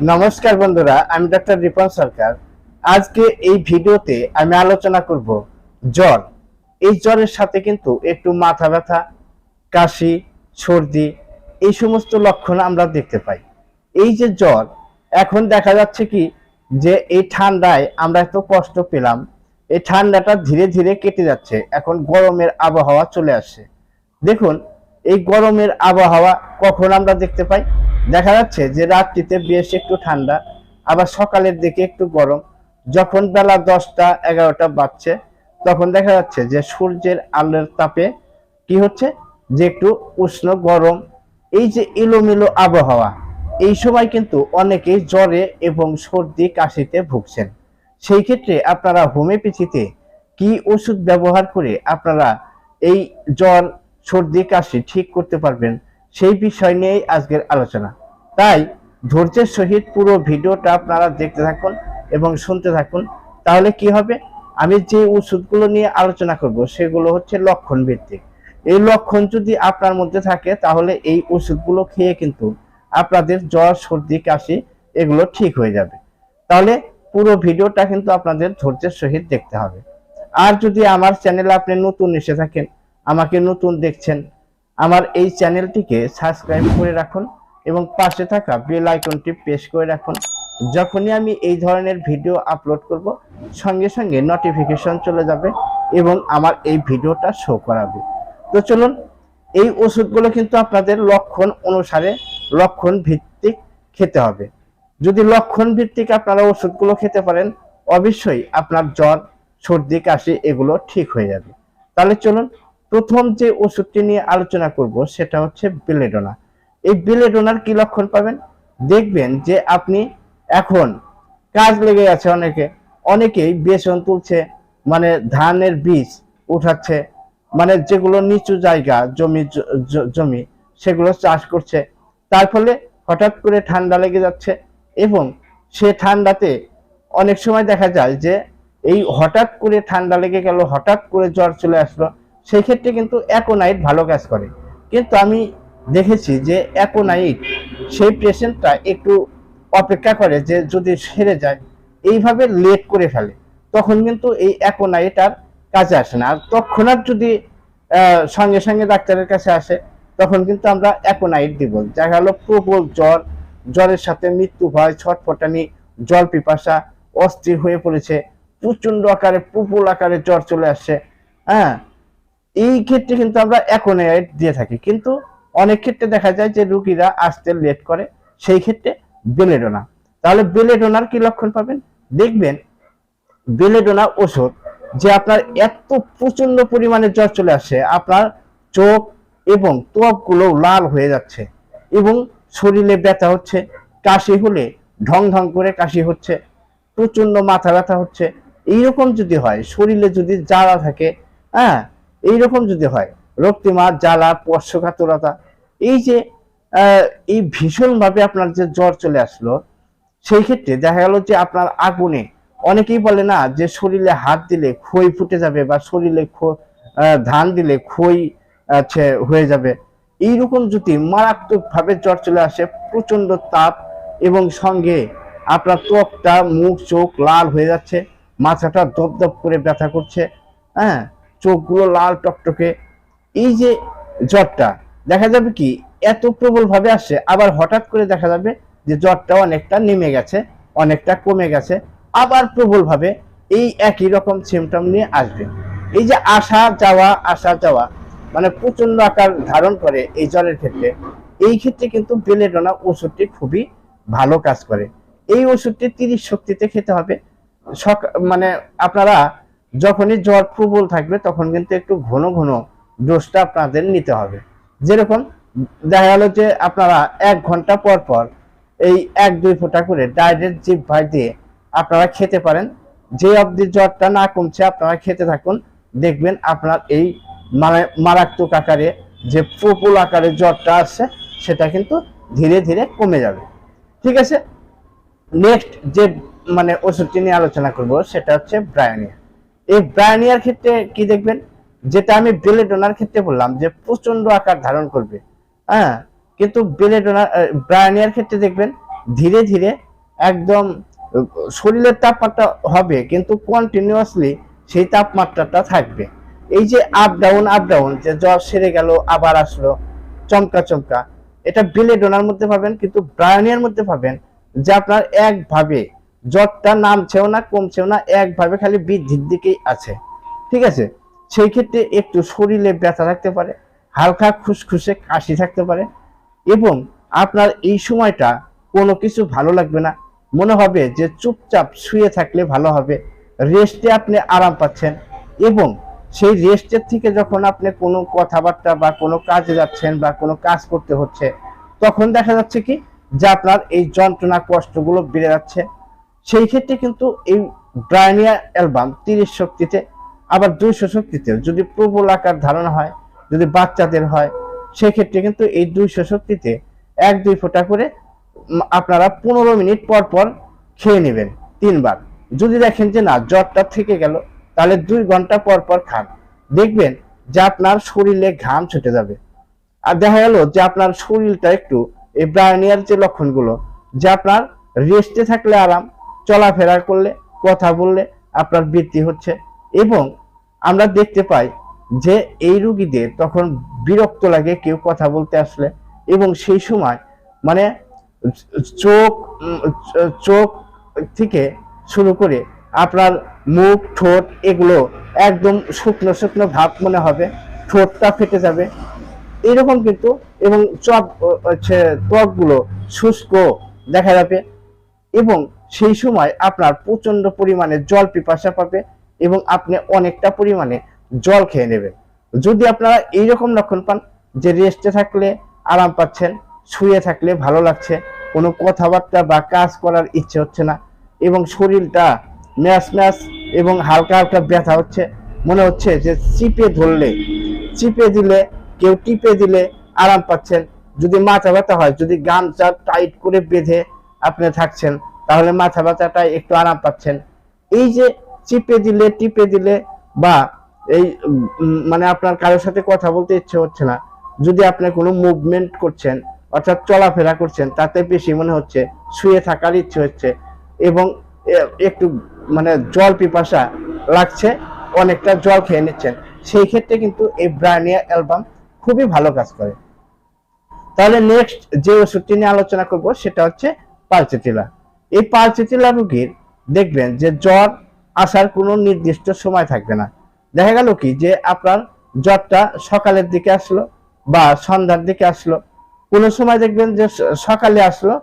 নমস্কার বন্ধুরা, আমি ডক্টর রিপন সরকার। আজকে এই ভিডিওতে আমি আলোচনা করব জ্বর। এই জ্বরের সাথে কিন্তু একটু মাথা ব্যথা, কাশি, সর্দি, এই সমস্ত লক্ষণ আমরা দেখতে পাই। এই যে জ্বর, এখন দেখা যাচ্ছে কি যে এই ঠান্ডায় আমরা এত কষ্ট পেলাম, এই ঠান্ডাটা ধীরে ধীরে কেটে যাচ্ছে, এখন গরমের আবহাওয়া চলে আসছে। দেখুন এই গরমের আবহাওয়া কখন আমরা দেখতে পাই? দেখা যাচ্ছে যে রাত্রিতে বেশ একটু ঠান্ডা, আবার সকালের দিকে একটু গরম। যখন বেলা দশটা, এগারোটা বাজছে, তখন দেখা যাচ্ছে যে সূর্যের আলোর তাপে কি হচ্ছে? যে একটু উষ্ণ গরম। এই যে এলোমেলো আবহাওয়া, এই সময় কিন্তু অনেকেই জ্বরে এবং সর্দি কাশিতে ভুগছেন। সেই ক্ষেত্রে আপনারা হোমিওপ্যাথিতে কি ওষুধ ব্যবহার করে আপনারা এই জ্বর সর্দি, কাশি ঠিক করতে পারবেন। সেই বিষয় নিয়েই আজকের আলোচনা। তাই ধৈর্যের সহিত পুরো ভিডিওটা আপনারা দেখতে থাকুন এবং শুনতে থাকুন। তাহলে কি হবে? আমি যে ওষুধগুলো নিয়ে আলোচনা করব, সেগুলো হচ্ছে লক্ষণ ভিত্তিক এই লক্ষণ যদি আপনার মধ্যে থাকে, তাহলে এই ওষুধগুলো খেয়ে কিন্তু আপনাদের জ্বর, সর্দি, কাশি এগুলো ঠিক হয়ে যাবে। তাহলে পুরো ভিডিওটা কিন্তু আপনাদের ধৈর্যের সহিত দেখতে হবে। আর যদি আমার চ্যানেলে আপনি নতুন এসে থাকেন আমাকে নতুন দেখছেন, আমার এই চ্যানেলটিকে সাবস্ক্রাইব করে রাখুন এবং পাশে থাকা বেল আইকনটি প্রেস করে রাখুন। যখনই আমি এই ধরনের ভিডিও আপলোড করব, সঙ্গে সঙ্গে নোটিফিকেশন চলে যাবে এবং আমার এই ভিডিওটা শো করাবে। তো চলুন, এই ওষুধগুলো কিন্তু আপনাদের লক্ষণ অনুসারে লক্ষণ ভিত্তিক খেতে হবে। যদি লক্ষণ ভিত্তিক আপনারা ওষুধগুলো খেতে পারেন, অবশ্যই আপনার জ্বর, সর্দি, কাশি এগুলো ঠিক হয়ে যাবে। তাহলে চলুন প্রথম যে ওষুধটি নিয়ে আলোচনা করব সেটা হচ্ছে বিলেডোনা এই বিলেডোনার কি লক্ষণ পাবেন? দেখবেন যে আপনি এখন কাজ লেগে আছে অনেকে। অনেকেই বেসন তুলছে মানে ধানের বীজ উঠাচ্ছে মানে যেগুলো নিচু জায়গা, জমি জমি, সেগুলো চাষ করছে। তার ফলে হঠাৎ করে ঠান্ডা লেগে যাচ্ছে এবং সে ঠান্ডাতে অনেক সময় দেখা যায় যে এই হঠাৎ করে ঠান্ডা লেগে গেল, হঠাৎ করে জ্বর চলে আসলো সেই ক্ষেত্রে কিন্তু অ্যাকোনাইট ভালো কাজ করে। কিন্তু আমি দেখেছি যে অ্যাকোনাইট সেই পেশেন্টটা একটু অপেক্ষা করে যে যদি সেরে যায়, এইভাবে লেট করে ফেলে, তখন কিন্তু এই অ্যাকোনাইট আর কাজে আসে না। আর তৎক্ষণাৎ যদি সঙ্গে সঙ্গে ডাক্তারের কাছে আসে, তখন কিন্তু আমরা অ্যাকোনাইট দিব। দেখা গেল প্রবল জ্বর, জ্বরের সাথে মৃত্যু ভয় ছটফটানি, জল পিপাসা, অস্থির হয়ে পড়েছে প্রচণ্ড আকারে, প্রবল আকারে জ্বর চলে আসছে হ্যাঁ? এই ক্ষেত্রে কিন্তু আমরা অ্যাকোনাইট দিয়ে থাকি। কিন্তু অনেক ক্ষেত্রে দেখা যায় যে রুগীরা আসতে লেট করে, সেই ক্ষেত্রে বেলেডোনা তাহলে বেলেডোনার কি লক্ষণ পাবেন? দেখবেন বেলেডোনা ওষুধ যে আপনার এত প্রচণ্ড পরিমাণে জ্বর চলে আসে, আপনার চোখ এবং ত্বকগুলো লাল হয়ে যাচ্ছে এবং শরীরে ব্যথা হচ্ছে, কাশি হলে ঢং ঢং করে কাশি হচ্ছে প্রচণ্ড মাথা ব্যথা হচ্ছে। এইরকম যদি হয়, শরীরে যদি জ্বালা থাকে হ্যাঁ এইরকম যদি হয়, রক্তিমা, জ্বালা স্পর্শকাতরতা এই যে এই ভীষণভাবে আপনার যে জ্বর চলে আসলো, সেই ক্ষেত্রে দেখা গেল যে আপনার আগুনে অনেকেই বলে না যে শরীরে হাত দিলে খই ফুটে যাবে বা শরীরে ধান দিলে খই হয়ে যাবে। এইরকম যদি মারাত্মক ভাবে জ্বর চলে আসে প্রচণ্ড তাপ এবং সঙ্গে আপনার ত্বকটা, মুখ, চোখ লাল হয়ে যাচ্ছে, মাথাটা দপদপ করে ব্যথা করছে হ্যাঁ? চোখগুলো লাল টকটকে। এই যে জ্বরটা, দেখা যাবে কি, এত প্রবল ভাবে আসছে, আবার হঠাৎ করে দেখা যাবে যে জ্বরটা অনেকটা নেমে গেছে, অনেকটা কমে গেছে, আবার প্রবল ভাবে এই একই রকম সিমটম নিয়ে আসবে। এই যে আসা যাওয়া আসা যাওয়া মানে প্রচণ্ড আকার ধারণ করে এই জ্বরের ক্ষেত্রে, এই ক্ষেত্রে কিন্তু বেলেডোনা ওষুধটি খুবই ভালো কাজ করে। এই ওষুধটি তিরিশ শক্তিতে খেতে হবে। সক- মানে আপনারা যখনই জ্বর প্রবল থাকবে, তখন কিন্তু একটু ঘন ঘন ডোজটা আপনাদের নিতে হবে। যেরকম দেখা গেল যে আপনারা এক ঘণ্টা পর পর এই এক দুই ফোঁটা করে ডাইরেক্ট জিভ ভাই দিয়ে আপনারা খেতে পারেন। যে অবধি জ্বরটা না কমছে, আপনারা খেতে থাকুন। দেখবেন আপনার এই মানে মারাত্মক আকারে যে প্রবল আকারে জ্বরটা আসছে, সেটা কিন্তু ধীরে ধীরে কমে যাবে। ঠিক আছে? নেক্সট যে মানে ওষুধটি নিয়ে আলোচনা করব, সেটা হচ্ছে ব্রায়োনিয়া। এই ব্রায়োনিয়ার ক্ষেত্রে কি দেখবেন? যেটা আমি বেলেডোনার ক্ষেত্রে বললাম, যে প্রচণ্ড আকার ধারণ করবে। হ্যাঁ? কিন্তু বেলেডোনার ব্রায়োনিয়ার ক্ষেত্রে দেখবেন, ধীরে ধীরে একদম শরীরের তাপমাত্রা হবে, কিন্তু কন্টিনিউয়াসলি সেই তাপমাত্রাটা থাকবে। এই যে আপ ডাউন আপ ডাউন যে জ্বর সেরে গেল, আবার আসলো, চমকা চমকা, এটা বিলেডোনার মধ্যে পাবেন, কিন্তু ব্রায়নিয়ার মধ্যে পাবেন, যে আপনার একভাবে জ্বরটা নামছেও না, কমছেও না, একভাবে খালি বৃদ্ধির দিকেই আছে। ঠিক আছে? সেই ক্ষেত্রে একটু শরীরে ব্যথা থাকতে পারে, হালকা খুসখুসে কাশি থাকতে পারে এবং আপনার এই সময়টা কোনো কিছু ভালো লাগবে না। মনে হবে যে চুপচাপ শুয়ে থাকলে ভালো হবে রেস্টে আপনি আরাম পাচ্ছেন এবং সেই রেস্টের থেকে যখন আপনি কোনো কথাবার্তা বা কোনো কাজে যাচ্ছেন বা কোনো কাজ করতে হচ্ছে, তখন দেখা যাচ্ছে কি যে আপনার এই যন্ত্রণা, কষ্টগুলো বেড়ে যাচ্ছে। সেই ক্ষেত্রে কিন্তু এই ব্রায়নিয়া অ্যালবাম তিরিশ শক্তিতে, আবার দুইশো শক্তিতে যদি প্রবল আকার ধারণ হয়, যদি বাচ্চাদের হয়, সেক্ষেত্রে কিন্তু এই দুইশো শক্তিতে এক, দুই ফোঁটা করে আপনারা পনেরো মিনিট পর পর খেয়ে নেবেন তিনবার। যদি দেখেন যে না, জ্বরটা থেকে গেল, তাহলে দুই ঘণ্টা পর পর খান। দেখবেন যে আপনার শরীরে ঘাম ছুটে যাবে। আর দেখা গেল যে আপনার শরীরটা একটু এই ব্রায়নিয়ার যে লক্ষণগুলো, যে আপনার রেস্টে থাকলে আরাম চলাফেরা করলে, কথা বললে আপনার বৃদ্ধি হচ্ছে এবং আমরা দেখতে পাই যে এই রুগীদের তখন বিরক্ত লাগে কেউ কথা বলতে আসলে এবং সেই সময় মানে চোখ চোখ থেকে শুরু করে আপনার মুখ, ঠোঁট এগুলো একদম শুকনো শুকনো ভাব মনে হবে, ঠোঁটটা ফেটে যাবে। এরকম কিন্তু এবং চপ হচ্ছে ত্বকগুলো শুষ্ক দেখা যাবে এবং সেই সময় আপনার প্রচণ্ড পরিমাণে জল পিপাসা পাবে এবং আপনি অনেকটা পরিমাণে জল খেয়ে নেবেন। যদি আপনারা এইরকম লক্ষণ পান যে রেস্টে থাকলে আরাম পাচ্ছেন, শুয়ে থাকলে ভালো লাগছে, কোনো কথাবার্তা বা কাজ করার ইচ্ছে হচ্ছে না এবং শরীরটা ম্যাচ ম্যাচ এবং হালকা হালকা ব্যথা হচ্ছে, মনে হচ্ছে যে চিপে ধরলে, চিপে দিলে, কেউ টিপে দিলে আরাম পাচ্ছেন। যদি মাথা ব্যথা হয়, যদি গামছা টাইট করে বেঁধে আপনি থাকছেন তাহলে মাথা ব্যথাটা একটু আরাম পাচ্ছেন। এই যে চিপে দিলে, টিপে দিলে বা এই মানে আপনার কারোর সাথে কথা বলতে ইচ্ছে হচ্ছে না, যদি আপনি কোনো মুভমেন্ট করছেন, অর্থাৎ চলাফেরা করছেন, তাতে বেশি মনে হচ্ছে শুয়ে থাকার ইচ্ছে হচ্ছে এবং একটু মানে জল পিপাসা লাগছে, অনেকটা জল খেয়ে নিচ্ছেন। সেই ক্ষেত্রে কিন্তু এই ব্রানিয়া অ্যালবাম খুবই ভালো কাজ করে। তাহলে নেক্সট যে ওষুধটি নিয়ে আলোচনা করব, সেটা হচ্ছে পালচেটিলা। এই পালচেটিলা রোগীর দেখবেন যে জ্বর আসার কোনো নির্দিষ্ট সময় থাকবে না। দেখা গেল কি যে আপনার জ্বরটা সকালের দিকে আসলো বা সন্ধ্যার দিকে আসলো। কোনো সময় দেখবেন যে সকালে আসলো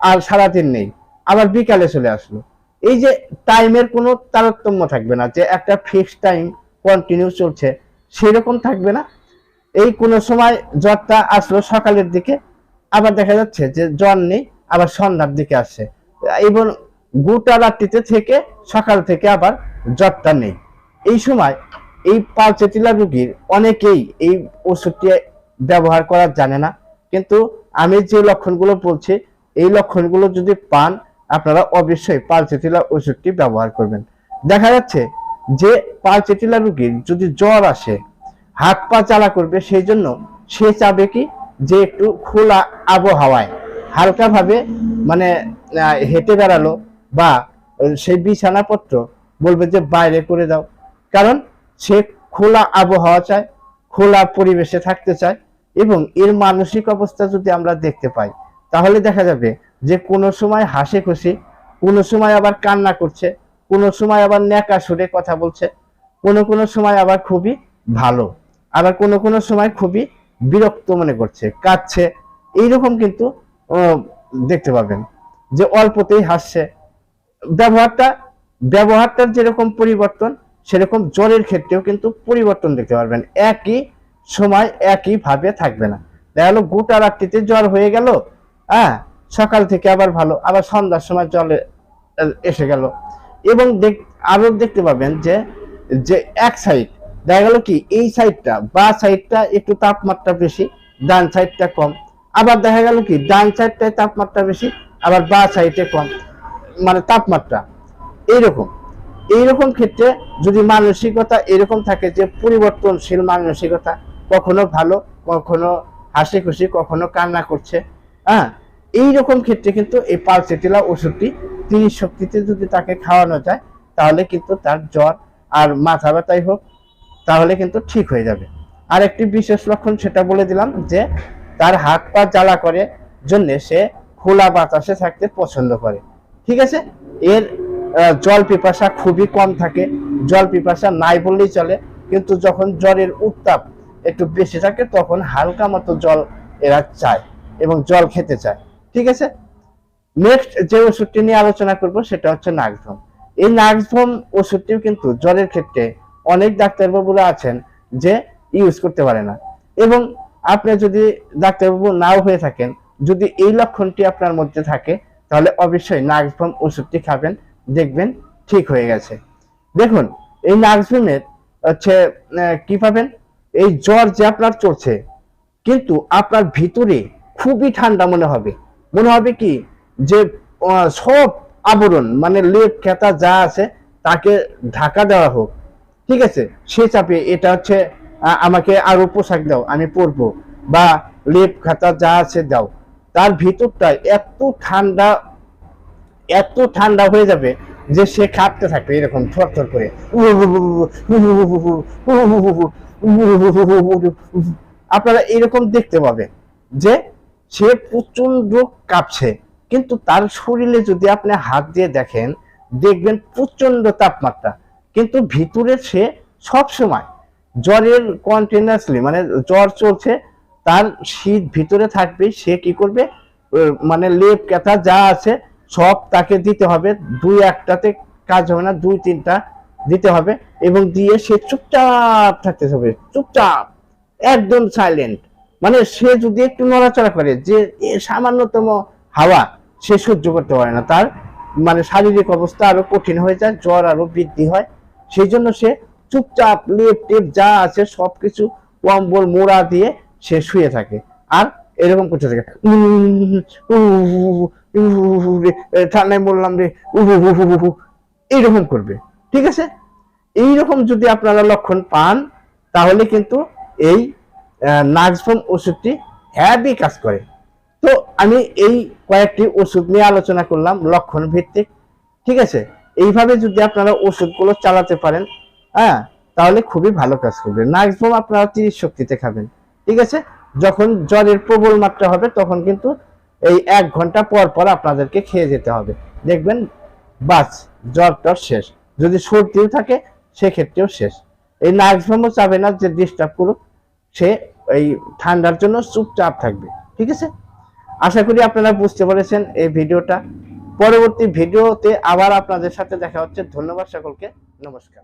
আর সারাদিন নেই, আবার বিকালে চলে আসলো। এই যে টাইমের কোনো তারতম্য থাকবে না, যে একটা ফিক্সড টাইম কন্টিনিউ চলছে, সেরকম থাকবে না। এই কোনো সময় জ্বরটা আসলো সকালের দিকে, আবার দেখা যাচ্ছে যে জ্বর নেই, আবার সন্ধ্যার দিকে আসছে। এবং গোটা রাত্রিতে থেকে সকাল থেকে আবার জ্বরটা নেই। এই সময় এই পালচেটিলা রোগীর অনেকেই এই ওষুধটি ব্যবহার করা জানে না। কিন্তু আমি যে লক্ষণগুলো বলছি, এই লক্ষণগুলো যদি পান, আপনারা অবশ্যই পালচেটিলা ওষুধটি ব্যবহার করবেন। দেখা যাচ্ছে যে পালচেটিলা রুগীর যদি জ্বর আসে, হাত পা চালা করবে, সেই জন্য সে চাবে কি যে একটু খোলা আবহাওয়ায়, হালকাভাবে মানে হেঁটে বেড়ালো বা সেই বিছানাপত্র বলবে যে বাইরে করে দাও। কারণ সে খোলা আবহাওয়া চায়, খোলা পরিবেশে থাকতে চায় এবং এর মানসিক অবস্থা যদি আমরা দেখতে পাই, তাহলে দেখা যাবে যে কোনো সময় হাসি খুশি কোনো সময় আবার কান্না করছে, কোনো সময় আবার ন্যাকা সুরে কথা বলছে, কোনো কোনো সময় আবার খুবই ভালো, আবার কোনো কোনো সময় খুবই বিরক্ত মনে করছে, কাঁদছে। এইরকম কিন্তু দেখতে পাবেন যে অল্পতেই হাসছে। ব্যবহারটা, ব্যবহারটার যেরকম পরিবর্তন, সেরকম জ্বরের ক্ষেত্রেও কিন্তু পরিবর্তন দেখতে পারবেন। একই সময়, একই ভাবে থাকবে না। দেখা গেলো গোটা রাত্রিতে জ্বর হয়ে গেল হ্যাঁ সকাল থেকে আবার ভালো, আবার সন্ধ্যার সময় জলে এসে গেল। এবং দেখ আরও দেখতে পাবেন যে যে এক সাইড দেখা গেল কি, এই সাইডটা বা সাইডটা একটু তাপমাত্রা বেশি, ডান সাইডটা কম। আবার দেখা গেল কি, ডান সাইডটায় তাপমাত্রা বেশি, আবার বা সাইডে কম মানে তাপমাত্রা। এইরকম। এইরকম ক্ষেত্রে যদি মানসিকতা এরকম থাকে যে পরিবর্তনশীল মানসিকতা কখনো ভালো, কখনো হাসি খুশি কখনো কান্না করছে হ্যাঁ এই রকম ক্ষেত্রে কিন্তু এই পালসেটিলা ওষুধটি তিরিশ শক্তিতে যদি তাকে খাওয়ানো যায়, তাহলে কিন্তু তার জ্বর আর মাথা ব্যথাই হোক, তাহলে কিন্তু ঠিক হয়ে যাবে। আর একটি বিশেষ লক্ষণ সেটা বলে দিলাম যে তার হাত পা জ্বালা করে জন্য সে খোলা বাতাসে থাকতে পছন্দ করে। ঠিক আছে? এর জল পিপাসা খুবই কম থাকে। জল পিপাসা নাই বললেই চলে। কিন্তু যখন জ্বরের উত্তাপ একটু বেশি থাকে, তখন হালকা মতো জল এরা চায় এবং জল খেতে চায়। ঠিক আছে? নেক্সট যে ওষুধটি নিয়ে আলোচনা করব, সেটা হচ্ছে নাগভ্রম এই নাগভ্রম ওষুধটিও কিন্তু জ্বরের ক্ষেত্রে অনেক ডাক্তারবাবুরা আছেন যে ইউজ করতে পারে না। এবং আপনি যদি ডাক্তারবাবু নাও হয়ে থাকেন, যদি এই লক্ষণটি আপনার মধ্যে থাকে, তাহলে অবশ্যই নাগভ্রম ওষুধটি খাবেন, দেখবেন ঠিক হয়ে গেছে। দেখুন, এই নাগভ্রমের হচ্ছে কি পাবেন? এই জ্বর যে আপনার চলছে, কিন্তু আপনার ভিতরে খুবই ঠান্ডা মনে হবে। মনে হবে কি? যে সব আবরণ মানে লেপ, খেতা যা আছে, তাকে ঢাকা দেওয়া হোক। ঠিক আছে? সে চাপে এটা হচ্ছে আমাকে আরও পোশাক দাও, আমি পরবো। বা লেপ খাতা যা আছে দাও। তার ভিতরটা এত ঠান্ডা এত ঠান্ডা হয়ে যাবে যে সে কাঁপতে থাকবে এরকম থরথর করে। আপনারা এরকম দেখতে পাবেন যে সে প্রচণ্ড কাঁপছে। কিন্তু তার শরীরে যদি আপনি হাত দিয়ে দেখেন, দেখবেন প্রচণ্ড তাপমাত্রা। কিন্তু ভিতরে সে সব সময় জ্বরের কন্টিনিউয়াসলি মানে জ্বর চলছে, তার শীত ভিতরে থাকবে, সে কি করবে? মানে লেপ কেথা যা আছে, সব তাকে দিতে হবে। দুই একটাতে কাজ হবে না, দুই তিনটা দিতে হবে এবং দিয়ে সে চুপচাপ থাকতে হবে চুপচাপ, একদম সাইলেন্ট মানে সে যদি একটু নড়াচড়া করে, যে সামান্যতম হাওয়া, সে সহ্য করতে পারে না। তার মানে শারীরিক অবস্থা আরও কঠিন হয়ে যায়, জ্বর আরও বৃদ্ধি হয়। সেই জন্য সে চুপচাপ লেপ টেপ যা আছে সবকিছু কম্বল, মোড়া দিয়ে সে শুয়ে থাকে। আর এরকম করতে থাকে। ঠান্ডায় বললাম রে উহু এইরকম করবে। ঠিক আছে? এইরকম যদি আপনারা লক্ষণ পান, তাহলে কিন্তু এই নার্সফোম ওষুধটি হ্যাভি কাজ করে। তো আমি এই কয়েকটি ওষুধ নিয়ে আলোচনা করলাম লক্ষণ ভিত্তিক। ঠিক আছে? এইভাবে যদি আপনারা ওষুধগুলো চালাতে পারেন হ্যাঁ তাহলে খুবই ভালো কাজ করবে। নার্সফোম আপনারা তিরিশ শক্তিতে খাবেন। ঠিক আছে? যখন জ্বরের প্রবল মাত্রা হবে, তখন কিন্তু এই এক ঘণ্টা পর পর আপনাদেরকে খেয়ে যেতে হবে। দেখবেন, বাস জ্বর টর শেষ। যদি সর্দিও থাকে, সেক্ষেত্রেও শেষ। এই নার্সভমও চাবে না যে ডিস্টার্ব করুক, সে এই ঠান্ডার জন্য চুপচাপ থাকবে। ঠিক আছে? আশা করি আপনারা বুঝতে পেরেছেন এই ভিডিওটা। পরবর্তী ভিডিওতে আবার আপনাদের সাথে দেখা হচ্ছে। ধন্যবাদ সকলকে। নমস্কার।